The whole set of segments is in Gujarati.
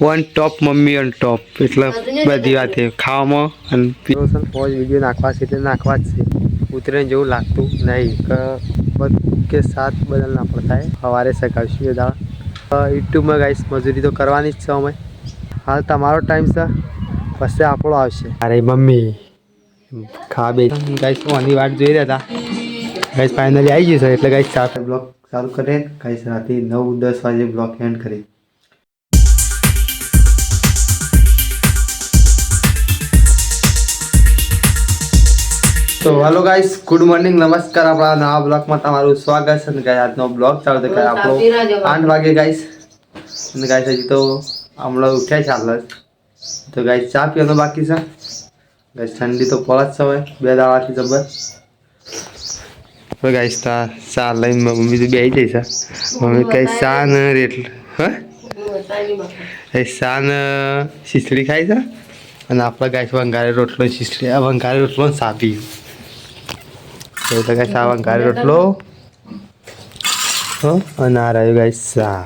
One top mummy on top એટલે બધી વાત. વાતે ખાવામાં અને પીરોસન ફોજ વીડિયો નાખવા છે એટલે નાખવા જ છે. ઉતરે જેવું લાગતું નહીં. કે બધ કે સાત બદલ ના પડતા હોય સવારે સકાવશું એ દાડા. યુટ્યુબમાં ગાઈશ મજૂરી તો કરવાની જ છે અમે. હાલ તમારો ટાઈમ છે. પછી આપણો આવશે. અરે મમ્મી ખા બે. ગાઈશ આની વાટ જોઈ રહ્યા હતા. ગાઈસ ફાઇનલી આવી ગયું છે. એટલે ગાઈશ ચાર બ્લોગ ચાલુ કરીએ. ગાઈસ રાતે નવ દસ વાગે બ્લોગ એન્ડ કરીએ. તો હેલો ગાઈસ ગુડ મોર્નિંગ નમસ્કાર આપણા નવા બ્લોગમાં તમારું સ્વાગત છે ને ગાઈસ આજનો બ્લોગ ચાલુ તો ગાઈસ આપણો આઠ વાગે ગાઈસ અને ગાઈસ હજી તો હમણાં ઉઠ્યા ચાલ તો ગાઈસ ચા પીવાનો બાકી છે. ગાઈસ ઠંડી તો પડે જ છે હવે બે દાવાથી જબર હવે ગાઈસ તા ચા લઈને મમ્મી તો બેસી જઈ છે. મમ્મી કઈ ચા ને રેટલ હા? ચા ને શીસડી ખાઈ છે? અને આપણે ગાઈસ વંગારે રોટલો શીસડી વંગારે રોટલો ને પી તો ગાઈસ આ વંગારે રોટલો. હો અને આ રહ્યું ગાઈસ ચા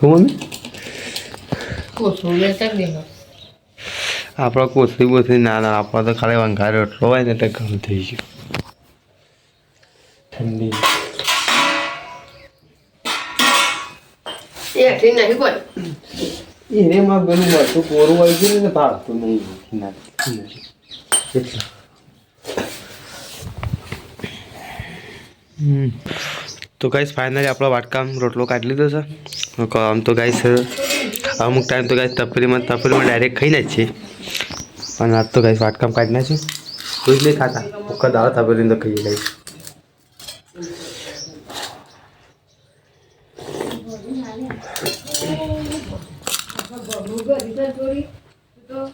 હું મમ્મી? આપણો કોથળી બોથળી ના ના આપણો તો ખાલી વંઘારે રોટલો હોય ને તો ગમ થઈ ગયું. ઠંડી. એમાં પેલું મરચું કોરું આવી ગયું ને ભાગતું નહીં. એટલે. તો ગાઈસ ફાઇનલી આપણો વાટકામ રોટલો કાઢી લીધો છે. આમ તો ગાઈસ અમુક ટાઈમ તો ગાઈસ તપેલીમાં તપેલીમાં ડાયરેક્ટ ખાઈને જ છે અને આજ તો ગાઈસ વાટકામ કાઢી નાખ્યું. કોઈ નહીં ખાતા. ભૂખા દાળ તપેલીને તો ખાઈએ ગાઈસ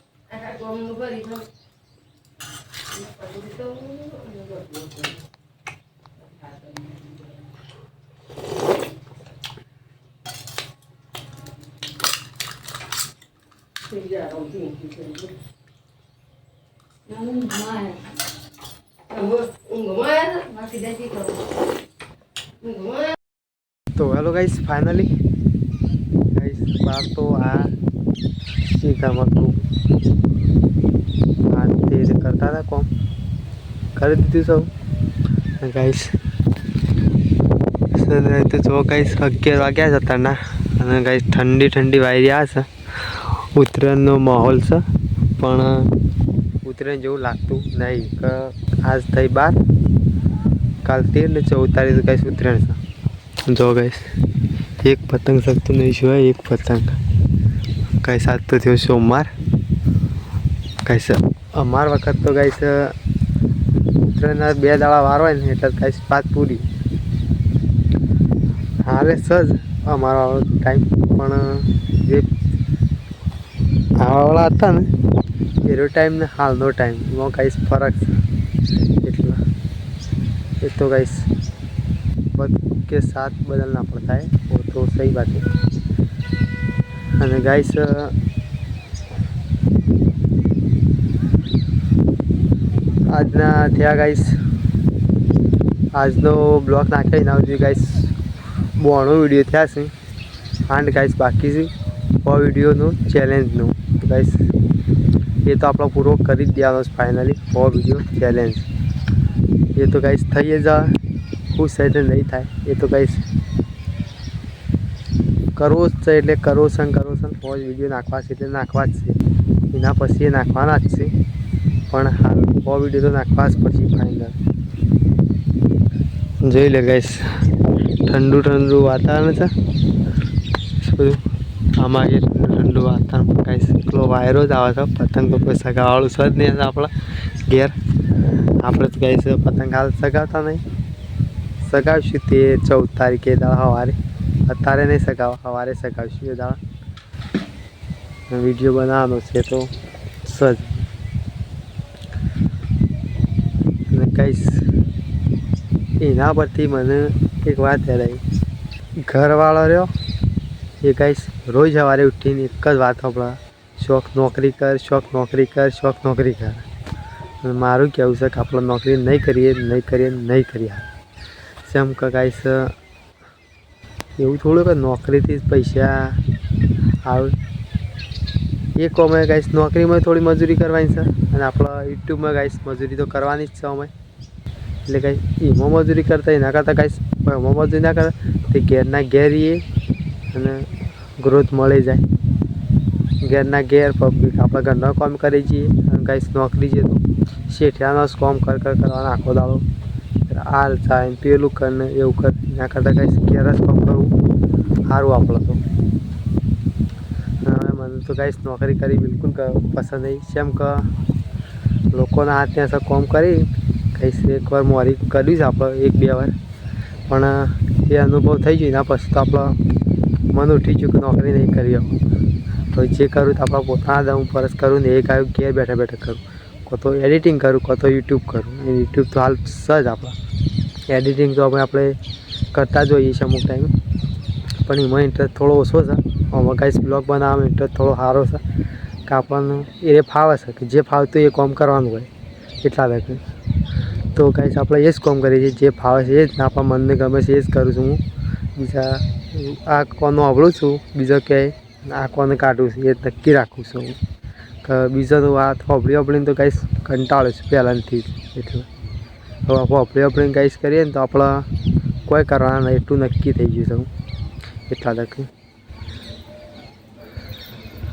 તો હેલો ગાઈસ ફાઇનલી ગાઈસ બાર તો આ શીખામાં તું આ તે જે કરતા હતા કોમ? કરી દીધું સૌ? ગાઈસ તો જો ગાઈશ અગિયાર વાગ્યા છે અત્યારના અને ગાઈશ ઠંડી ઠંડી વાઈ રહ્યા છે. ઉત્તરાયણનો માહોલ છે. પણ ઉત્તરાયણ જેવું લાગતું નહીં. કે, આજ થઈ બાર. કાલ તેર ને ચૌદ તારીખ ગાઈશ ઉત્તરાયણ છે. જો ગાઈશ એક પતંગ શકતો નહીં સિવાય એક પતંગ. કઈ સાત તો થયો અમાર. કઈશ અમાર વખત તો કઈશ ઉત્તરાયણના બે દાડા વારવાય ને એટલે કઈશ પાત પૂરી. હાલે સજ અમારા ટાઈમ પણ, જે આવાવાળા હતા ને, એનો ટાઈમ ને હાલનો ટાઈમ એમાં કઈશ ફરક છે. એટલા. એ તો કઈશ કે સાથ બદલના પડતા હે. તો સહી વાત છે. અને ગાઈસ આજના થયા ગાઈસ. આજનો બ્લોગ એના સુધી ગાઈસ. બોણો વીડિયો થયા છે. આન્ડ ગાઈસ બાકી છે. ઓ વિડીયોનું ચેલેન્જનું ગાઈસ, એ તો આપણો પૂરો કરી જ દેવાનો છે ફાઇનલી ઓ વીડિયો ચેલેન્જ એ તો ગાઈસ થઈ જ ખુશ થાય નહીં થાય. એ તો ગાઈસ કરવો જ છે એટલે કરવો છે ફોજ વીડિયો નાખવા છે એટલે નાખવા જ છે. એના પછી એ નાખવાના જ છે. પણ હાલ ફો વીડિયો તો નાખવા જ પછી ફાઇનલ જોઈ લે ગાઈશ ઠંડુ ઠંડુ વાતાવરણ છે. બધું? આમાં એ ઠંડુ ઠંડુ વાતાવરણ ગાઈશ પેલો વાયરો જ આવે છે. પતંગ તો કોઈ સગાવાળું છે જ નહીં આપણા ઘેર. આપણે તો ગાઈશ પતંગ હાલ સગાવતા નહીં. સગાવશું તે ચૌદ તારીખે દાળ સવારે. અત્યારે નહીં સગાવ, સવારે સગાવશું એ દાડા વીડિયો બનાવવાનો છે તો સજ. અને કહીશ એના પરથી મને એક વાત યાદ ઘરવાળો રહ્યો. એ કહીશ રોજ સવારે ઉઠીને એક જ વાત આપણા શોખ નોકરી કર, શોખ નોકરી કર, શોખ નોકરી કર. મારું કહેવું છે કે આપણે નોકરી નહીં કરીએ નહીં કરીએ નહીં કરીએ. સેમ કે ગાઈસ એવું થોડું કે નોકરીથી જ પૈસા આવે એ કોમે ગાઈશ નોકરીમાં થોડી મજૂરી કરવાની છે અને આપણા યુટ્યુબમાં ગાઈશ મજૂરી તો કરવાની જ છે અમે. એટલે કાંઈ એમાં મજૂરી કરતા એના કરતાં કાંઈ એમાં મજૂરી ના કરે તે ઘેરના ઘેર એ અને ગ્રોથ મળી જાય. ઘેરના ઘેર પબ્લિક આપણા ઘરના કામ કરી જઈએ અને કાંઈ નોકરી છે તો શેઠિયાનો જ કામ કર કર કરવાનો આખો દાડો. હાલ થાય પેલું કર ને એવું કર. એના કરતાં કાંઈ ઘેર જ કામ કરવું સારું આપણે તો. તો ગાઈસ નોકરી કરી બિલકુલ ક- પસંદ નહીં જેમ કે? લોકોના હાથ ત્યાં કામ કરી કહીશ એકવાર મોરી કર્યું છે આપણે એક બે વાર. પણ, એ અનુભવ થઈ ગયો એના પછી તો આપણે મન ઉઠી ગયું કે નોકરી નહીં કરી આવું. તો જે કરું તો આપણા પોતાના દમ પરસ કરું ને એક આવ્યું ઘેર બેઠા બેઠા કરું. કો તો એડિટિંગ કરું, કો તો યુટ્યુબ કરું. યુટ્યુબ તો હાલ સજ આપણા એડિટિંગ તો આપણે આપણે કરતા જ હોઈએ છીએ અમુક ટાઈમ પણ એમાં ઇન્ટરેસ્ટ થોડો ઓછો છે. આમાં કાંઈ બ્લોગ બનાવવાનો ઇન્ટરેસ્ટ થોડો સારો છે. કે આપણને એ ફાવે છે કે જે ફાવતું એ કોમ કરવાનું હોય. એટલા લગે તો કાંઈ આપણે એ જ કોમ કરીએ છીએ, જે ફાવે છે એ જ. ના આપણા મનને ગમે છે એ જ કરું છું હું. બીજા, આ કોનો અવળું છું, બીજો ક્યાંય આ કોને કાઢું છું એ નક્કી રાખું છું હું. બીજો તો વાત હોપડી હોપડીને તો કાંઈ કંટાળું છું પહેલાંથી જ. એટલે હવે હોપડી હોપડીને કાંઈ કરીએ ને તો આપણે કોઈ કરવાના એટલું નક્કી થઈ ગયું છે હું. એટલા હવે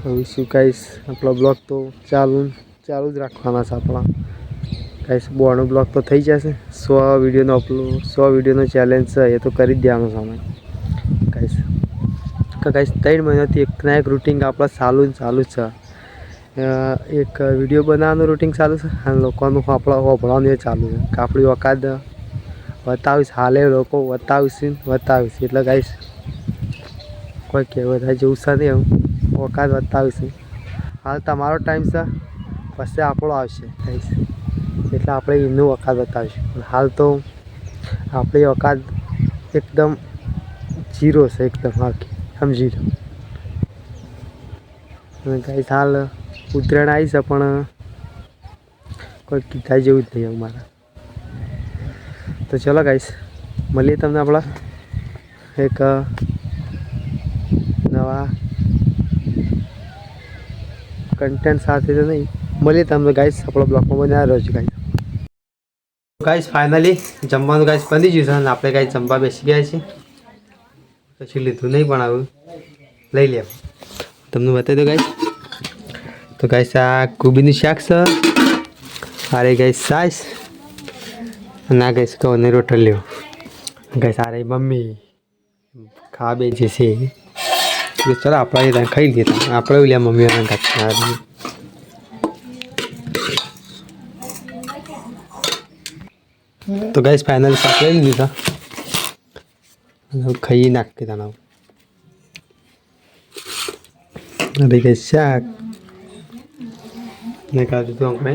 શું કહીશ? આપણો બ્લોગ તો ચાલુ ચાલુ જ રાખવાના છે આપણા. કહીશ બોર્ડનો બ્લોગ તો થઈ જશે. સો વિડીયોનો અપલોડ સો વિડીયોનો ચેલેન્જ છે, એ તો કરી જ દેવાનો સામે કાંઈશ કહીશ. ત્રણ મહિનાથી એકના એક રૂટિન આપણે ચાલુ ને ચાલુ છે. એક વીડિયો બનાવવાનું રૂટિન ચાલુ છે અને લોકોનું આપણા હોભળવાનું એ ચાલુ છે. કે આપણી ઓકાદ બતાવીશ, હાલે લોકો બતાવીશ બતાવીશ. એટલે કહીશ, કોઈ કહેવત જેવું છે નહીં એવું ઓકાત બતાવીશું. હાલ તમારો ટાઈમ છે. પછી આપણો આવશે. થઈશ એટલે આપણે એમનું ઓકાત બતાવીશું. હાલ તો આપણી ઓકાત એકદમ જીરો છે, એકદમ આખી સમજી લો. અને હાલ ઉત્તરાયણ આવી છે, પણ કોઈ કીધા જેવું જ નહીં અમારા. તો ચલો ગાઈશ મળીએ તમને આપણા એક નવા કન્ટેન્ટ સાથે તો નહીં. મળીએ તમને ગાઈસ આપણો બ્લોગમાં બનાવી રહ્યો છે ગાઈસ ગાઈસ ફાઇનલી જમવાનું ગાઈસ બની ગયું છે અને આપણે ગાઈસ જમવા બેસી ગયા છીએ. પછી લીધું નહીં પણ આવ્યું લઈ લે. તમને બતાવી દો ગાઈસ તો ગાઈસ આ કુબીનું શાક છે. અરે ગાઈસ અને ના ગાઈસ કહો ને રોટલ લ્યો આ રહી મમ્મી. ખાવા બેસી છે. ચાલો આપણે ત્યાં ખાઈ લઈએ. આપણે લે મમ્મી કાઢી તો ગાઈસ ફાઇનલ શાક લઈ લીધા. ખાઈ નાખી તાના અરે ગાઈસ શાક. ને કાઢી દીધું આપણે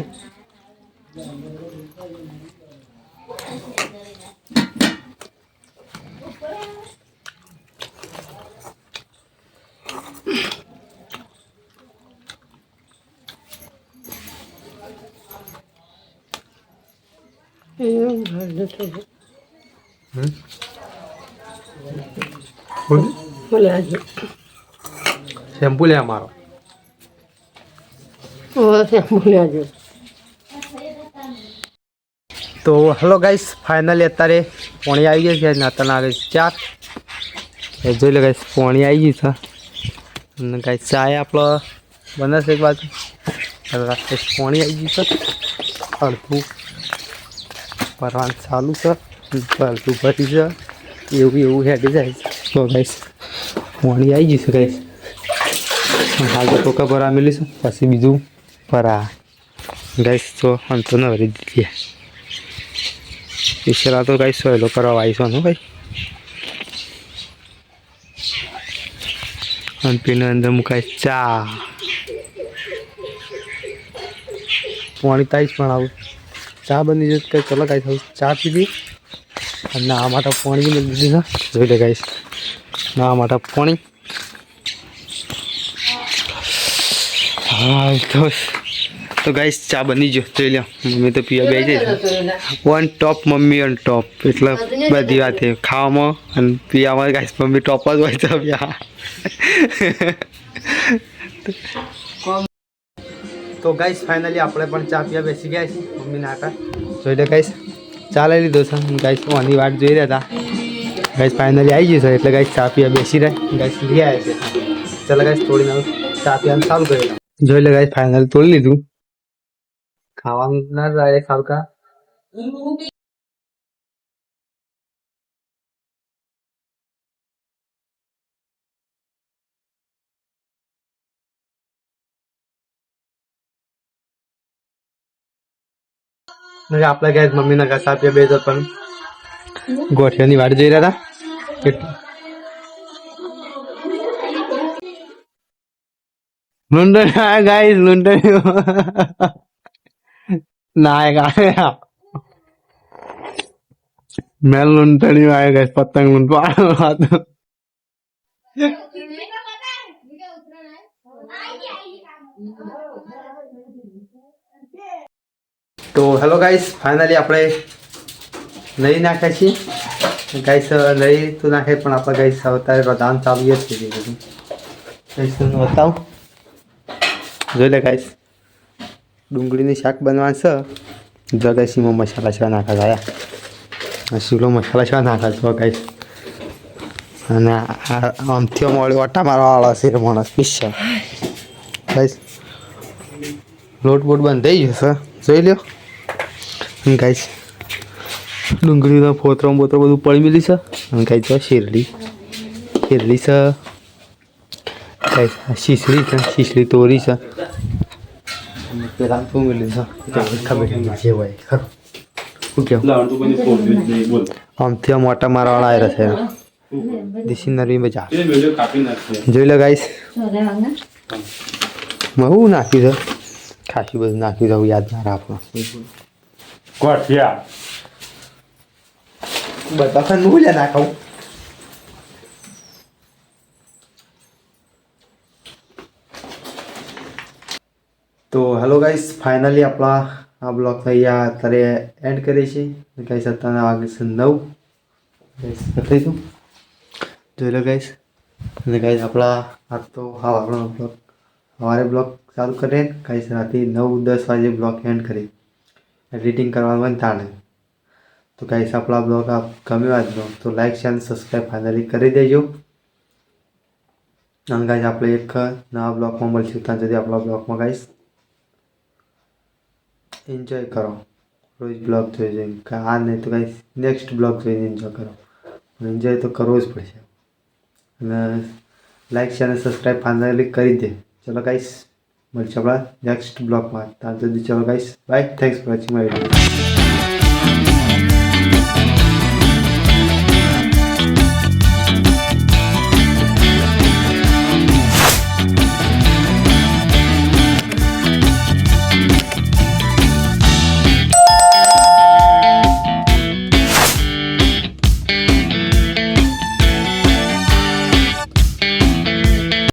શેમ્પુ લે અમારો. તો હલો ગાઈસ ફાઇનલી અત્યારે પોણી આવી ગઈ છે. નાતાના આવે ચાર એ જોઈ લો ગાઈસ પોણી આવી ગયું છે. અને ગાઈસ ચાય આપણો બને છે એક બાજુ. પોણી આવી ગયું છે. અડધું. ભરવાનું ચાલુ છે ફરતું ફરી છે એવું એવું હેડી જાય. તો ગાઈસ પોણી આવી જઈશું છે ગાઈસ હાલ તો ટોકા ભરા મેલીશું. પછી બીજું ભરા. ગાઈશ તો અંતો ન ભરી દીધી ઈશ્વરા તો કઈ સહેલો કરવા આવીશું ને ભાઈ. અને પીને અંદર મુકાય ચા. પાણી તાઈશ પણ આવું. ચા બની જશે ચલો કાંઈ થયું ચા પીધી અને આ માટે પાણી મળી દીધું જોઈ લે ગાઈશ ના માટે પાણી. હા, તો તો ગાઈસ ચા બની ગયો. જોઈ લો મમ્મી તો પીવા બે જાય one top mummy on top એટલે બધી વાત. છે ખાવામાં અને પીવામાં ગાઈસ મમ્મી ટોપ જ હોય તો યા તો ગાઈશ ફાઇનલી આપણે પણ ચા પીવા બેસી ગયા છીએ મમ્મી નાકા જોઈ લે ગાઈશ ચા લઈ લીધો છે. ગાઈસ આની વાટ જોઈ રહ્યા હતા. ગાઈશ ફાઇનલી આવી ગયું છે. એટલે ગાઈશ ચા પીવા બેસી રહે ગાઈશ આવ્યા છે. ચાલો ગાઈશ તોડીને ચા પીવાનું ચાલુ કરી જોઈ લે ગાઈશ ફાઇનલ તોડી લીધું. ખાવાનું ના જાય ખાવકા આપણે ગયા મમ્મીના ઘર સાપીએ બે તો પણ. ગોઠિયાની વાટ જઈ રહ્યા હતા? લુંડન હા ગાઈસ લુંડન ના. ગાય મેં લુંટણી આવ્યો ગાઈસ, પતંગ લૂંટવા તો હેલો ગાઈસ ફાઇનલી આપણે નહીં નાખ્યા છીએ. ગાઈસ નહીં તો નાખે પણ આપણે ગાઈસ અત્યારે પ્રધાન ચાલીએ જ છે જે બધું. ગાઈસ તમને બતાવું. જોઈ લે ગાઈસ ડુંગળીનું શાક બનવાનું છે. જગાસીમાં મસાલા છે નાખા થયા શીલો મસાલા છે નાખા છો ગાઈસ અને આમથી મળ્યો અટા મારવાવાળો છે માણસ પિસ્સા ગાઈસ લોટ બોટ બંધ થઈ જશે જોઈ લ્યો. ગાઈસ. ડુંગળી ફોતરો બોતરો બધું પડી મેલી છે. અને ગાઈ જો શેરડી. શેરડી છે. ગાઈસ શીશડી છે શીશડી તોરી છે. પેલા મેલી છે? ખબર જે હોય. ખરું શું કેવું આમથી આ મોટા મારવાળા આવ્યા છે. દેશી નરવી નાખશે જોઈ લો ગાઈસ. હું. નાખ્યું છે? ખાસી બધું નાખ્યું છે યાદ ના રાખો. ગોઠિયા બધા ખાન હું નાખવું તો હેલો ગાઈસ ફાઇનલી આપણા આ બ્લોગ અહીંયા અત્યારે એન્ડ કરીએ છીએ ગાઈસ અત્યારે વાગે છે નવ ગાઈસ કરીશું જોઈ લો ગાઈસ અને ગાઈસ આપણા આ તો હા આપણો બ્લોગ સવારે બ્લોગ ચાલુ કરીએ ગાઈસ રાતે નવ દસ વાગે બ્લોગ એન્ડ કરી એડિટિંગ કરવાનું પણ તાણે. તો ગાઈસ આપણા બ્લોગ આપ ગમ્યો આજનો તો લાઈક શેર અને સબસ્ક્રાઈબ ફાઇનલી કરી દેજો. અને ગાઈસ આપણે એક નવા બ્લોગમાં મળશું. ત્યાં સુધી આપણા બ્લોગમાં ગાઈસ એન્જોય કરો. રોજ બ્લોગ જોઈ જોઈને. આ નહીં તો ગાઈસ નેક્સ્ટ બ્લોગ જોઈને એન્જોય કરો. એન્જોય તો કરવો જ પડશે. અને લાઈક શેર અને સબસ્ક્રાઈબ ફાઇનલી કરી દે. ચલો ગાઈસ મળશે આપણા નેક્સ્ટ બ્લોગમાં ત્યાં સુધી ચલો guys bye thanks for watching my video